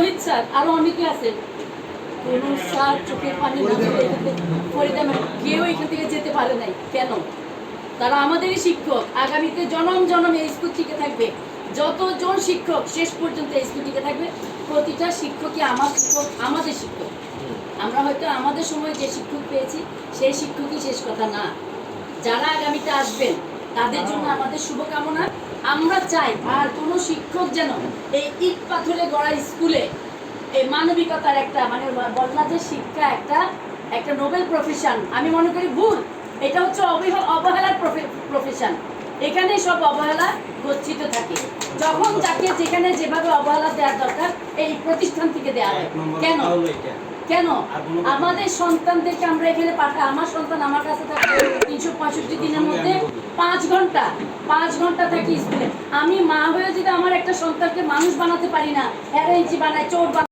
শহীদ sir, আরও অনেকে আছেন স্যার কেউ এখান থেকে যেতে পারে নাই। কেন? তারা আমাদেরই শিক্ষক। আগামীতে জনম জনম এই স্কুল থাকবে। যতজন শিক্ষক শেষ পর্যন্ত এই স্কুল টিকে থাকবে, প্রতিটা শিক্ষকই শিক্ষক, আমাদের শিক্ষক। আমরা হয়তো আমাদের সময় যে শিক্ষক পেয়েছি, সেই শিক্ষকই শেষ কথা না। যারা আগামীতে আসবেন তাদের জন্য আমাদের শুভকামনা। আমরা চাই আর কোনো শিক্ষক যেন এই ইট পাথরে গড়া স্কুলে এই মানবিকতার একটা মানে বললা যে শিক্ষা একটা একটা নোবেল প্রফেশন আমি মনে করি ভুল। এটা হচ্ছে অবহ- অবহেলার প্রফেশন এখানে সব অবহেলা গচ্ছিত থাকে। যখন যাকে যেখানে যেভাবে অবহেলা দেওয়ার দরকার এই প্রতিষ্ঠান থেকে দেওয়া হয়। কেন? কেন? আমাদের সন্তানদেরকে আমরা এখানে পাঠা আমার সন্তান আমার কাছে থাকে তিনশো পঁয়ষট্টি দিনের মধ্যে। পাঁচ ঘণ্টা পাঁচ ঘণ্টা থাকি স্কুলে। আমি মা হয়ে যদি আমার একটা সন্তানকে মানুষ বানাতে পারি না অ্যারেঞ্জ বানায়, চোর